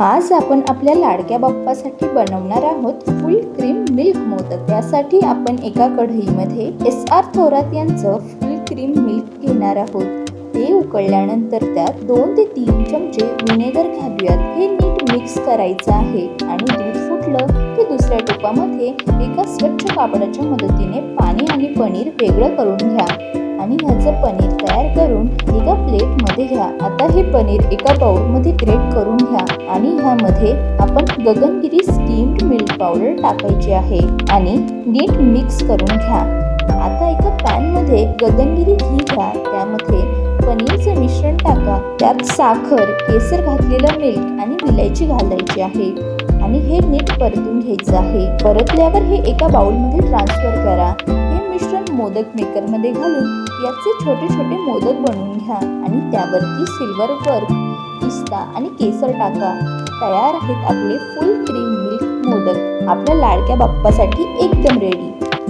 आज आपण आपल्या लाडक्या बाप्पासाठी बनवणार आहोत फुल क्रीम मिल्क मोदक. त्यासाठी आपण एका कढईमध्ये एस आर थोरात यांचं फुल क्रीम मिल्क घेणार आहोत. ते उकळल्यानंतर त्यात दोन ते तीन चमचे विनेगर घालूयात. हे नीट मिक्स करायचं आहे आणि दूध फुटलं की दुसऱ्या टोपामध्ये एका स्वच्छ कापडाच्या मदतीने पाणी आणि पनीर वेगळं करून घ्या. आणि ह्याचं पनीर तयार मध्ये घ्या. आता हे पनीर एका बाउलमध्ये ग्रेट करून घ्या. आणि ह्यामध्ये आपण गगनगिरी स्टीम्ड मिल्क पावडर टाकायची आहे. आणि नीट मिक्स करून घ्या. आता एका पॅनमध्ये गगनगिरी घी घ्या. त्यामध्ये पनीरचं मिश्रण टाका. त्यात साखर केसर घातलेलं मिल्क आणि विलायची घालायची आहे. आणि हे नीट परतून घ्यायचं आहे. परतल्यावर हे एका बाउलमध्ये ट्रान्सफर करा. हे मिश्रण मोदक मेकरमध्ये घालून याचे छोटे छोटे मोदक बनवून घ्या आणि त्यावरती सिल्वर वर्क पिस्ता आणि केसर टाका. तयार आहेत आपले फुल क्रीम मिल्क मोदक. आपल्या लाडक्या बाप्पासाठी एकदम रेडी